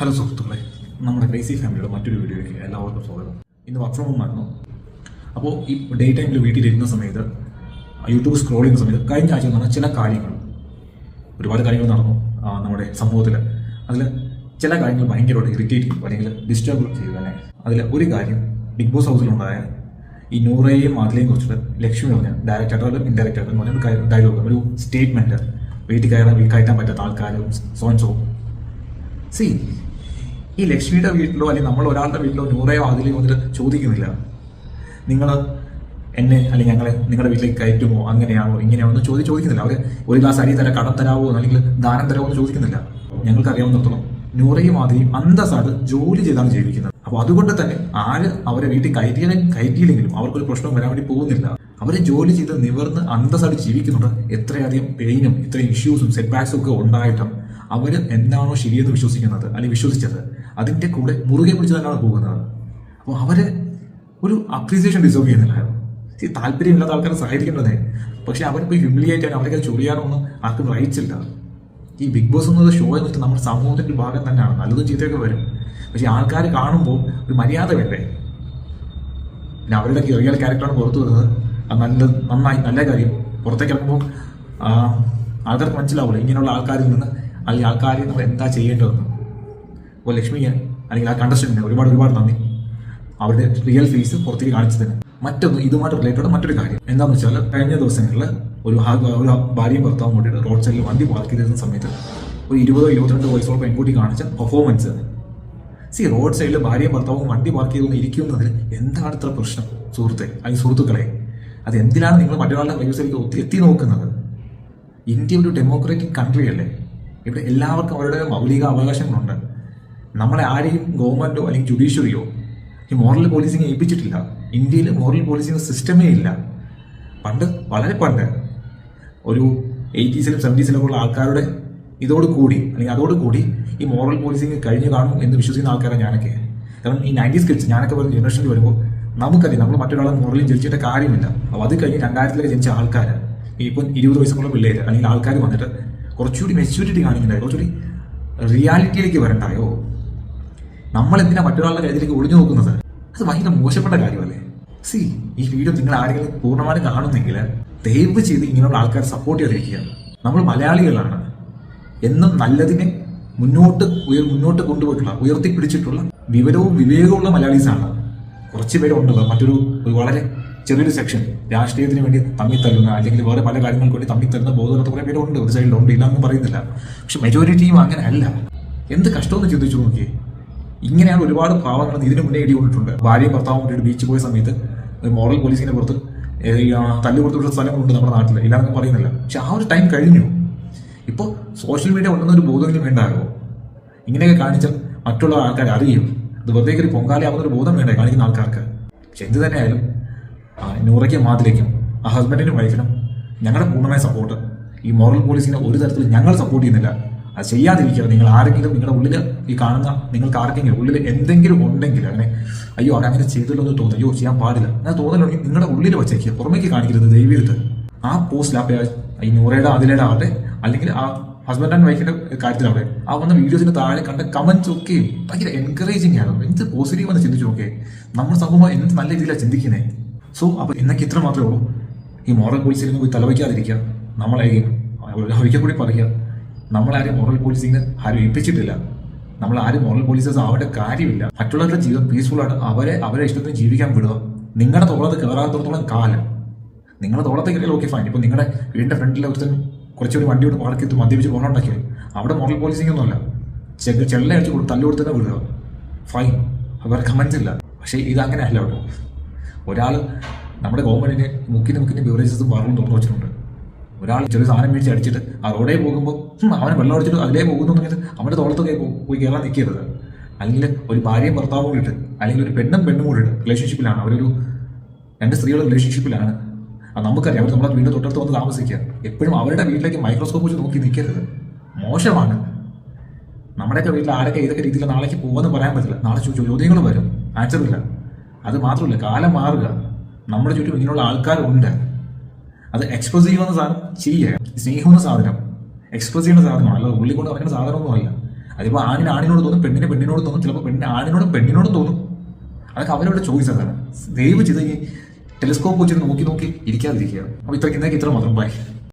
Hello സുഹൃത്തുക്കളെ നമ്മുടെ crazy ഫാമിലിയുടെ മറ്റൊരു വീഡിയോയിലേക്ക് എല്ലാവർക്കും സ്വാഗതം. ഇന്ന് വർക്ക് ഫ്രം ഹോം ആയിരുന്നു. അപ്പോൾ ഈ ഡേ ടൈമിൽ വീട്ടിലിരുന്ന സമയത്ത് യൂട്യൂബ് സ്ക്രോൾ ചെയ്യുന്ന സമയത്ത് കഴിഞ്ഞ ആഴ്ച നടന്ന ചില കാര്യങ്ങൾ ഒരുപാട് കാര്യങ്ങൾ നടന്നു നമ്മുടെ സമൂഹത്തിൽ അതിൽ ചില കാര്യങ്ങൾ ഭയങ്കരമായിട്ട് ഇറിറ്റേറ്റ് അല്ലെങ്കിൽ ഡിസ്റ്റർബ് ചെയ്തു തന്നെ അതിൽ ഒരു കാര്യം ബിഗ് ബോസ് ഹൗസിലുണ്ടായ ഈ നൂറയെയും മാതിലെയും കുറിച്ചിട്ട് ലക്ഷ്മി പറഞ്ഞ ഡയറക്റ്റ് ആയിട്ടും ഇൻഡയറക്റ്റ് എന്ന് പറഞ്ഞ ഡയലോഗ് ഒരു സ്റ്റേറ്റ്മെന്റ് വീട്ടിൽ കയറാൻ കയറ്റാൻ പറ്റാത്ത ആൾക്കാരും സോൻസോ സി ഈ ലക്ഷ്മിയുടെ വീട്ടിലോ അല്ലെങ്കിൽ നമ്മൾ ഒരാളുടെ വീട്ടിലോ നൂറയോ അതിലെയോ വന്നിട്ട് ചോദിക്കുന്നില്ല. നിങ്ങൾ എന്നെ അല്ലെങ്കിൽ ഞങ്ങളെ നിങ്ങളുടെ വീട്ടിലേക്ക് കയറ്റുമോ? അങ്ങനെയാവോ ഇങ്ങനെയാണോ എന്ന് ചോദി ചോദിക്കുന്നില്ല. അവർ ഒരു ഗ്ലാസ് അരി തരാം കടം തരാമോ അല്ലെങ്കിൽ ദാനം തരാമോ എന്ന് ചോദിക്കുന്നില്ല. ഞങ്ങൾക്ക് അറിയാവുന്നിടത്തോളം നൂറയും ആദ്യം അന്തസ്സായിട്ട് ജോലി ചെയ്താണ് ജീവിക്കുന്നത്. അപ്പോൾ അതുകൊണ്ട് തന്നെ ആര് അവരെ വീട്ടിൽ കയറ്റിയാലും കയറ്റിയില്ലെങ്കിലും അവർക്കൊരു പ്രശ്നം വരാൻ വേണ്ടി പോകുന്നില്ല. അവർ ജോലി ചെയ്ത് നിവർന്ന് അന്തസ്സായിട്ട് ജീവിക്കുന്നുണ്ട്. എത്രയധികം പെയിനും ഇത്രയും ഇഷ്യൂസും സെറ്റ് ബാക്സും ഒക്കെ ഉണ്ടായിട്ടും അവർ എന്താണോ ശരിയെന്ന് വിശ്വസിക്കുന്നത് അല്ലെങ്കിൽ വിശ്വസിച്ചത് അതിന്റെ കൂടെ മുറുകെ പിടിച്ച് തന്നെയാണ് പോകുന്നത്. അപ്പോൾ അവർ ഒരു അപ്രീസിയേഷൻ ഡിസേർവ് ചെയ്യുന്നില്ലായിരുന്നു ഈ താല്പര്യമില്ലാത്ത ആൾക്കാരെ സഹായിക്കേണ്ടതേ പക്ഷേ അവരെ പോയി ഹ്യൂമിലിയേറ്റ് ചെയ്യാൻ അവർക്ക് ചൊറിയാനൊന്നും ആർക്കും റൈറ്റ്സ് ഇല്ല. ഈ ബിഗ് ബോസ് എന്നത് ഷോ എന്ന് വെച്ചാൽ നമ്മുടെ സമൂഹത്തിന്റെ ഭാഗം തന്നെയാണ്. നല്ലതും ചീത്തയൊക്കെ വരും. പക്ഷെ ആൾക്കാർ കാണുമ്പോൾ ഒരു മര്യാദ വേണ്ടേ പിന്നെ അവരുടെ റിയൽ ക്യാരക്ടറാണ് പുറത്തു വരുന്നത്. അത് നല്ല നന്നായി നല്ല കാര്യം. പുറത്തേക്ക് ഇറങ്ങുമ്പോൾ ആൾക്കാർക്ക് മനസ്സിലാവില്ല ഇങ്ങനെയുള്ള ആൾക്കാരിൽ നിന്ന് അല്ലെങ്കിൽ ആൾക്കാർ നമ്മൾ എന്താ ചെയ്യേണ്ടതെന്ന്. അപ്പോൾ ലക്ഷ്മിക്ക് അല്ലെങ്കിൽ ആ കണ്ടസ്റ്റന്റിന് ഒരുപാട് ഒരുപാട് നന്ദി. അവരുടെ റിയൽ ഫേസ് പുറത്തേക്ക് കാണിച്ചതിന് മറ്റൊന്ന് ഇതുമായിട്ട് റിലേറ്റഡ് മറ്റൊരു കാര്യം. എന്താണെന്ന് വെച്ചാൽ കഴിഞ്ഞ ദിവസങ്ങളിൽ ഒരു ഒരു ഭാര്യയും ഭർത്താവും കൂട്ടിയിട്ട് റോഡ് സൈഡിൽ വണ്ടി പാർക്ക് ചെയ്തിരുന്ന സമയത്ത് ഒരു ഇരുപതോ ഇരുപത്തിരണ്ടോ വയസ്സോളം പെൺകുട്ടി കാണിച്ച പെർഫോമൻസ് സി റോഡ് സൈഡിൽ ഭാര്യയും ഭർത്താവും വണ്ടി പാർക്ക് ചെയ്തൊന്ന് ഇരിക്കുന്നതിൽ എന്താണ് ഇത്ര പ്രശ്നം? സുഹൃത്തെ അല്ലെങ്കിൽ സുഹൃത്തുക്കളെ അത് എന്തിനാണ് നിങ്ങൾ മറ്റൊരാളുടെ പ്രൈവസിലേക്ക് ഒത്തിരി എത്തി നോക്കുന്നത്? ഇന്ത്യ ഒരു ഡെമോക്രാറ്റിക് കൺട്രി അല്ലേ? ഇവിടെ എല്ലാവർക്കും അവരുടെ മൗലിക അവകാശങ്ങളുണ്ട്. നമ്മളെ ആരെയും ഗവൺമെന്റോ അല്ലെങ്കിൽ ജുഡീഷ്യറിയോ ഈ മോറൽ പോലീസിങ് ഏൽപ്പിച്ചിട്ടില്ല. ഇന്ത്യയിൽ മോറൽ പോലീസിങ് സിസ്റ്റമേ ഇല്ല. പണ്ട് വളരെ പണ്ട് ഒരു എയ്റ്റീസിലും സെവന്റീസിലും ഉള്ള ആൾക്കാരുടെ ഇതോട് കൂടി അല്ലെങ്കിൽ അതോട് കൂടി ഈ മോറൽ പോലീസിങ് കഴിഞ്ഞു കാണും എന്ന് വിശ്വസിക്കുന്ന ആൾക്കാരാണ് ഞാനൊക്കെ. കാരണം ഈ നയന്റീസ് കിഡ്സ് ഞാനൊക്കെ വരുന്ന ജനറേഷനിൽ വരുമ്പോൾ നമുക്കറിയാം നമ്മൾ മറ്റൊരാളെ മോറലിൽ ജനിച്ചിട്ട് കാര്യമില്ല. അപ്പോൾ അത് കഴിഞ്ഞ് രണ്ടായിരത്തിലൊക്കെ ജനിച്ച ആൾക്കാർ ഇപ്പം ഇരുപത് വയസ്സുള്ള പിള്ളേർ അല്ലെങ്കിൽ ആൾക്കാർ വന്നിട്ട് കുറച്ചുകൂടി മെച്യൂരിറ്റി കാണിക്കണ്ടായോ കുറച്ചുകൂടി റിയാലിറ്റിയിലേക്ക് വരണ്ടായോ? നമ്മൾ എന്തിനാ മറ്റൊരാളുടെ കാര്യത്തിലേക്ക് ഒളിഞ്ഞു നോക്കുന്നത്? അത് ഭയങ്കര മോശപ്പെട്ട കാര്യമല്ലേ? സി ഈ വീഡിയോ നിങ്ങൾ ആരെങ്കിലും പൂർണമായും കാണുന്നെങ്കിൽ ദയവ് ചെയ്ത് ഇങ്ങനെയുള്ള ആൾക്കാർ സപ്പോർട്ട് ചെയ്തിരിക്കുക നമ്മൾ മലയാളികളാണ്. എന്നും നല്ലതിനെ മുന്നോട്ട് ഉയർ മുന്നോട്ട് കൊണ്ടുപോയിട്ടുള്ള ഉയർത്തിപ്പിടിച്ചിട്ടുള്ള വിവരവും വിവേകവുമുള്ള മലയാളീസാണ്. കുറച്ച് പേരുണ്ടല്ലോ മറ്റൊരു വളരെ ചെറിയൊരു സെക്ഷൻ രാഷ്ട്രീയത്തിന് വേണ്ടി തമ്മിൽ തല്ലുന്ന അല്ലെങ്കിൽ വേറെ പല കാര്യങ്ങൾക്ക് വേണ്ടി തമ്മിൽ തരുന്ന ബോധമില്ലാത്ത കുറെ പേരുണ്ട്. ഒരു സൈഡിലുണ്ട് ഇല്ലാന്നും പറയുന്നില്ല. പക്ഷെ മെജോറിറ്റിയും അങ്ങനെ അല്ല. എന്ത് കഷ്ടമെന്ന് ചിന്തിച്ചു നോക്കിയേ. ഇങ്ങനെയാണ് ഒരുപാട് പാവങ്ങൾ ഇതിനു മുന്നേ ഇടികൊണ്ടിട്ടുണ്ട് ഭാര്യയും ഭർത്താവും ഒരു ബീച്ച് പോയ സമയത്ത് മോറൽ പോലീസിനെ പുറത്ത് തല്ലു കൊടുത്തുള്ള സ്ഥലങ്ങളുണ്ട് നമ്മുടെ നാട്ടിൽ ഇല്ലാന്നൊക്കെ പറയുന്നില്ല. പക്ഷെ ആ ഒരു ടൈം കഴിഞ്ഞു. ഇപ്പോൾ സോഷ്യൽ മീഡിയ ഉണ്ടെന്ന ഒരു ബോധമെങ്കിലും വേണ്ടാകുമോ ഇങ്ങനെയൊക്കെ കാണിച്ചാൽ മറ്റുള്ള ആൾക്കാർ അറിയും. അത് വെറുതെ കയറി പൊങ്കാലയാവുന്ന ഒരു ബോധം വേണ്ടേ കാണിക്കുന്ന ആൾക്കാർക്ക്? പക്ഷെ എന്ത് തന്നെയായാലും നൂറയ്ക്കും മാതിലേക്കും ആ ഹസ്ബൻഡിനും വൈഫിനും ഞങ്ങളുടെ പൂർണമായ സപ്പോർട്ട് ഈ മോറൽ പോളിസിനെ ഒരു തരത്തിൽ ഞങ്ങൾ സപ്പോർട്ട് ചെയ്യുന്നില്ല. അത് ചെയ്യാതിരിക്കുക നിങ്ങൾ ആരെങ്കിലും നിങ്ങളുടെ ഉള്ളിൽ ഈ കാണുന്ന നിങ്ങൾക്ക് ആർക്കെങ്കിലും ഉള്ളിൽ എന്തെങ്കിലും ഉണ്ടെങ്കിൽ അങ്ങനെ അയ്യോ അവൻ അങ്ങനെ ചെയ്തല്ലോ എന്ന് തോന്നുന്നു. അയ്യോ ചെയ്യാൻ പാടില്ല. അങ്ങനെ തോന്നലുണ്ടെങ്കിൽ നിങ്ങളുടെ ഉള്ളിൽ വെച്ചേക്കുക പുറമേക്ക് കാണിക്കരുത് ദൈവീരുത്ത് ആ പോസ്റ്റിൽ ഈ നൂറയുടെ അതിലയുടെ ആവട്ടെ അല്ലെങ്കിൽ ആ ഹസ്ബൻഡ് ആൻഡ് വൈഫിന്റെ കാര്യത്തിലാവട്ടെ ആ വന്ന വീഡിയോസിന് താഴെ കണ്ട കമന്റ്സ് ഒക്കെ ഭയങ്കര എൻകറേജിങ് ആണ് എന്ത് പോസിറ്റീവ് എന്ന് ചിന്തിച്ചു നോക്കേ നമ്മുടെ സമൂഹം എന്ത് നല്ല രീതിയിലാണ് ചിന്തിക്കുന്നത് സോ അപ്പോൾ എന്നൊക്കെ ഇത്ര മാത്രമേ ഉള്ളൂ. ഈ മോറൽ പോലീസിൽ പോയി തലവയ്ക്കാതിരിക്കുക. നമ്മളെയും ഒരിക്കൽ കൂടി പറയുക. നമ്മളാരും മോറൽ പോലീസിങ് ആരും ഏൽപ്പിച്ചിട്ടില്ല. നമ്മൾ ആരും മോറൽ പോലീസേഴ്സ് ആവേണ്ട കാര്യമില്ല. മറ്റുള്ളവരുടെ ജീവിതം പീസ്ഫുൾ ആണ്. അവരെ അവരെ ഇഷ്ടത്തിന് ജീവിക്കാൻ വിടുക. നിങ്ങളുടെ തോളത്ത് കയറാത്തോളം കാലം. നിങ്ങളുടെ തോളത്തെ കയറിയാൽ ഓക്കെ ഫൈൻ ഇപ്പൊ നിങ്ങളുടെ വീടിന്റെ ഫ്രണ്ടിൽ ഒരുത്തൻ കുറച്ചൊരു വണ്ടി കൊണ്ട് പാർക്ക് ചെയ്ത് മദ്യപിച്ച് പോകണുണ്ടാക്കി അവിടെ മോറൽ പോലീസിംഗ് ഒന്നുമല്ല. ചെള്ള അടിച്ച് കൊടുത്ത് തല്ലു വിടുക. ഫൈൻ അവർക്ക് കമൻസ് ഇല്ല. പക്ഷേ ഇത് അങ്ങനെ അല്ല കേട്ടോ. ഒരാൾ നമ്മുടെ ഗവൺമെന്റിന് മുക്കിന് മുക്കിന് ബിവറേജസ് ബാറും തുറന്നു വെച്ചിട്ടുണ്ട്. ഒരാൾ ചെറിയ സാധനം മേടിച്ച് അടിച്ചിട്ട് ആ റോഡേ പോകുമ്പോൾ അവനെ വെള്ളം അടിച്ചിട്ട് അതിലേ പോകുന്നുണ്ടെങ്കിൽ അവന്റെ തോളത്തൊക്കെ പോയി കയറാൻ നിൽക്കരുത്. അല്ലെങ്കിൽ ഒരു ഭാര്യയും ഭർത്താവും കൂടിയിട്ട് അല്ലെങ്കിൽ ഒരു പെണ്ണും പെണ്ണും കൂടിയിട്ട് റിലേഷൻഷിപ്പിലാണ് അവരൊരു രണ്ട് സ്ത്രീകളുടെ റിലേഷൻഷിപ്പിലാണ് അത് നമുക്കറിയാം. അവർ നമ്മുടെ വീടിന്റെ തൊട്ടടുത്ത് വന്ന് താമസിക്കുക. എപ്പോഴും അവരുടെ വീട്ടിലേക്ക് മൈക്രോസ്കോപ്പ് വെച്ച് നോക്കി നിൽക്കരുത്. മോശമാണ്. നമ്മുടെയൊക്കെ വീട്ടിൽ ആരൊക്കെ ഏതൊക്കെ രീതിയിൽ നാളേക്ക് പോകുമെന്ന് പറയാൻ പറ്റില്ല. നാളെ ചോദ്യങ്ങൾ വരും. ആൻസർ ഇല്ല. അത് മാത്രമല്ല കാലം മാറുക. നമ്മുടെ ചുറ്റും ഇങ്ങനെയുള്ള ആൾക്കാരുണ്ട്. അത് എക്സ്പ്രസ് ചെയ്യുന്ന സാധനം ചെയ്യുക സ്നേഹം എന്ന സാധനം. എക്സ്പ്രസ് ചെയ്യുന്ന സാധനമാണ്. അല്ലാതെ ഉള്ളിൽ കൊണ്ട് പറയുന്ന സാധനമൊന്നുമല്ല അതിപ്പോൾ ആണിന് ആണിനോട് തോന്നും പെണ്ണിന് പെണ്ണിനോട് തോന്നും. ചിലപ്പോൾ പെണ്ണിന് ആണിനോട് പെണ്ണിനോടും തോന്നും. അതൊക്കെ അവരവരുടെ ചോയ്സ് അതാണ് ദയവ് ചെയ്ത് ടെലിസ്കോപ്പ് വെച്ചിട്ട് നോക്കി നോക്കി ഇരിക്കാതിരിക്കുക. അപ്പോൾ ഇത്രയ്ക്ക് ഇന്നേക്ക് ഇത്ര മാത്രം. ബൈ.